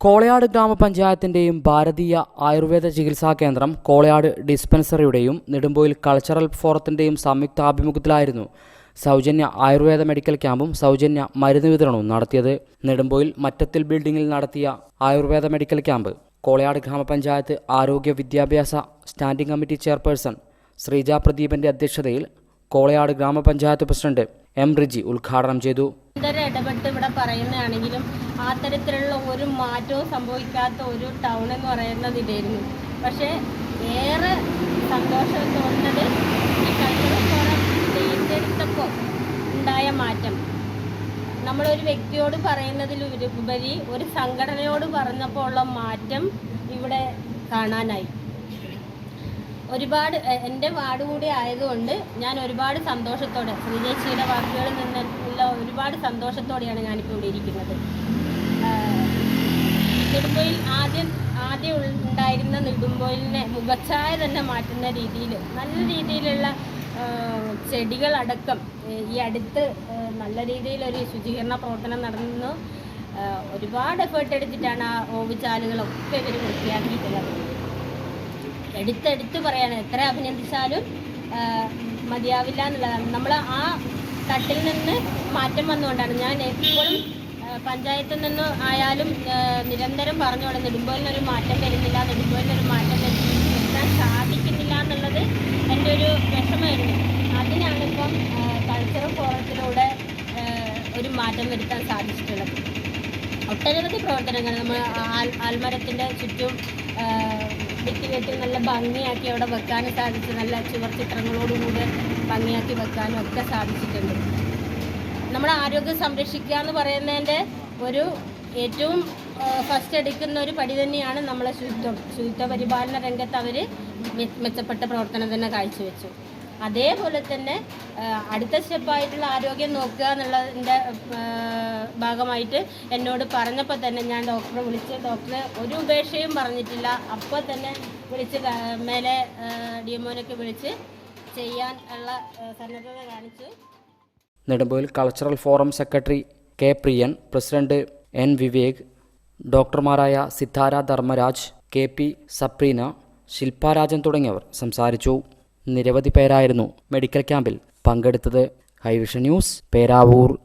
കോളയാട് ഗ്രാമപഞ്ചായത്തിന്റെയും ഭാരതീയ ആയുർവേദ ചികിത്സാ കേന്ദ്രം കോളയാട് ഡിസ്പെൻസറിയുടെയും നെടുമ്പോയിൽ കൾച്ചറൽ ഫോറത്തിന്റെയും സംയുക്താഭിമുഖ്യത്തിലായിരുന്നു സൗജന്യ ആയുർവേദ മെഡിക്കൽ ക്യാമ്പും സൗജന്യ മരുന്ന് വിതരണവും നടത്തിയത്. നെടുമ്പോയിൽ മറ്റത്തിൽ ബിൽഡിംഗിൽ നടത്തിയ ആയുർവേദ മെഡിക്കൽ ക്യാമ്പ്. കോളയാട് ഗ്രാമപഞ്ചായത്ത് ആരോഗ്യ വിദ്യാഭ്യാസ സ്റ്റാൻഡിംഗ് കമ്മിറ്റി ചെയർപേഴ്സൺ ശ്രീജ പ്രദീപന്റെ അധ്യക്ഷതയിൽ കോളയാട് ഗ്രാമപഞ്ചായത്ത് പ്രസിഡന്റ് എം റിജി ഉദ്ഘാടനം ചെയ്തു. ഇടപെട്ട് ഇവിടെ പറയുന്നതാണെങ്കിലും ആ തരത്തിലുള്ള ഒരു മാറ്റവും സംഭവിക്കാത്ത ഒരു ടൗൺ എന്ന് പറയുന്നത് ഇതായിരുന്നു. പക്ഷേ ഏറെ സന്തോഷം തോന്നുന്നത് ഈ കൾച്ചറൽ ഫോറം തിരഞ്ഞെടുത്തപ്പോൾ ഉണ്ടായ മാറ്റം. നമ്മളൊരു വ്യക്തിയോട് പറയുന്നതിലുപരി ഒരു സംഘടനയോട് പറഞ്ഞപ്പോൾ ഉള്ള മാറ്റം ഇവിടെ കാണാനായി. ഒരുപാട് എന്റെ വാർഡ് കൂടി ആയതുകൊണ്ട് ഞാൻ ഒരുപാട് സന്തോഷത്തോടെ ശ്രീജേച്ചിയുടെ വാക്കുകളിൽ നിന്നുള്ള ഒരുപാട് സന്തോഷത്തോടെയാണ് ഞാനിപ്പോൾ ഇവിടെ ഇരിക്കുന്നത്. നെടുമ്പോയിൽ ആദ്യം ആദ്യം ഉണ്ടായിരുന്ന നെടുമ്പോയിലിനെ മുഖച്ഛായ തന്നെ മാറ്റുന്ന രീതിയിൽ നല്ല രീതിയിലുള്ള ചെടികളടക്കം ഈ അടുത്ത് നല്ല രീതിയിലൊരു ശുചീകരണ പ്രവർത്തനം നടന്നു. ഒരുപാട് എഫേർട്ട് എടുത്തിട്ടാണ് ആ ഓവുചാലുകളൊക്കെ ഇവർ വൃത്തിയാക്കിയിട്ടുള്ളത്. എടുത്തെടുത്ത് പറയാണ് എത്ര അഭിനന്ദിച്ചാലും മതിയാവില്ല എന്നുള്ളതാണ്. നമ്മൾ ആ തട്ടിൽ നിന്ന് മാറ്റം വന്നുകൊണ്ടാണ്. ഞാൻ എപ്പോഴും പഞ്ചായത്തിൽ നിന്ന് ആയാലും പറഞ്ഞു നിരന്തരം പറഞ്ഞോളെ നെടുമ്പോലിനൊരു മാറ്റം വരുന്നില്ല നെടുമ്പോലിനൊരു മാറ്റം വരുത്താൻ സാധിക്കുന്നില്ല എന്നുള്ളത് എന്റെ ഒരു വിഷമമായിരുന്നു. അതിനാണിപ്പം കൾച്ചറൽ ഫോറത്തിലൂടെ ഒരു മാറ്റം വരുത്താൻ സാധിച്ചിട്ടുള്ളത്. ഒട്ടനവധി പ്രവർത്തനങ്ങൾ നമ്മൾ ആൽ ആൽമരത്തിന്റെ ചുറ്റും വെട്ടി നല്ല ഭംഗിയാക്കി അവിടെ വെക്കാനും സാധിച്ചു. നല്ല ചുവർ ചിത്രങ്ങളോടുകൂടി ഭംഗിയാക്കി വെക്കാനും ഒക്കെ സാധിച്ചിട്ടുണ്ട്. നമ്മുടെ ആരോഗ്യം സംരക്ഷിക്കുക എന്ന് പറയുന്നതിന്റെ ഒരു ഏറ്റവും ഫസ്റ്റ് എടുക്കുന്ന ഒരു പടി തന്നെയാണ് നമ്മളെ ശുചിത്വം. ശുചിത്വ പരിപാലന രംഗത്ത് അവർ മെച്ചപ്പെട്ട പ്രവർത്തനം തന്നെ കാഴ്ചവെച്ചു. അതേപോലെ തന്നെ അടുത്ത സ്റ്റെപ്പായിട്ടുള്ള ആരോഗ്യം നോക്കുക എന്നുള്ളതിന്റെ ഭാഗമായിട്ട് എന്നോട് പറഞ്ഞപ്പോൾ തന്നെ ഞാൻ ഡോക്ടറെ വിളിച്ച് ഡോക്ടറെ ഒരു ഉപേക്ഷയും പറഞ്ഞിട്ടില്ല. അപ്പോൾ തന്നെ വിളിച്ച് മേലെ എമ്മോനൊക്കെ വിളിച്ച് ചെയ്യാൻ ഉള്ള സന്നദ്ധത കാണിച്ചു Nedumpoyil cultural forum secretary K Priyan president N Vivek ഡോക്ടർമാരായ Siddhara Dharmaraj K P Sapreena ശില്പാരാജൻ തുടങ്ങിയവർ സംസാരിച്ചു. നിരവധി പേരായിരുന്നു മെഡിക്കൽ ക്യാമ്പിൽ പങ്കെടുത്തത്. High vision news Peravoor.